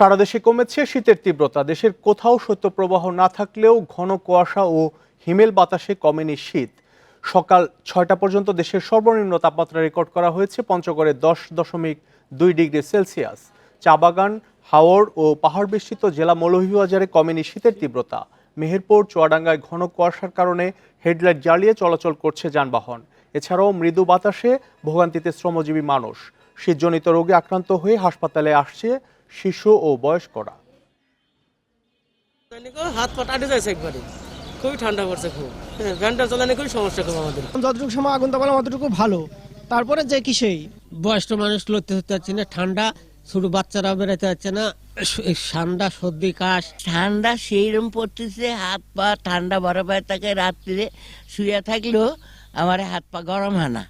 সারা দেশে কমেছে শীতের তীব্রতা। দেশের কোথাও শৈত্যপ্রবাহ না থাকলেও ঘন কুয়াশা ও হিমেল বাতাসে কমেনি শীত। সকাল ছয়টা পর্যন্ত দেশের সর্বনিম্ন তাপমাত্রা রেকর্ড করা হয়েছে পঞ্চগড়ে দশ দশমিক দুই ডিগ্রি সেলসিয়াস। চা বাগান হাওড় ও পাহাড় বেষ্টিত জেলা মৌলভীবাজারে কমেনি শীতের তীব্রতা। মেহেরপুর, চুয়াডাঙ্গায় ঘন কুয়াশার কারণে হেডলাইট জ্বালিয়ে চলাচল করছে যানবাহন। এছাড়াও মৃদু বাতাসে ভোগান্তিতে শ্রমজীবী মানুষ। শীতজনিত রোগে আক্রান্ত হয়ে হাসপাতালে আসছে শিশু ও বয়স্করা। হাত পা টাটে যাচ্ছে একবারে খুবই ঠান্ডা পড়ছে খুব। হ্যাঁ চালানি খুবই সমস্যা খুব আমাদের। যতটুকু সময় আগুন তাপালাম অতটুকু ভালো তারপরে যে কি সেই? বয়স্ক মানুষ লড়তে হতে পারছে না ঠান্ডা ছোট বাচ্চারা বেরোতে পারছে না ঠান্ডা সর্দি কাশ। ঠান্ডা সেইরকম পড়তেছে হাত পা ঠান্ডা বরফ থাকে রাত্রিরে শুয়ে থাকলেও আমার হাত পা গরম হয় না।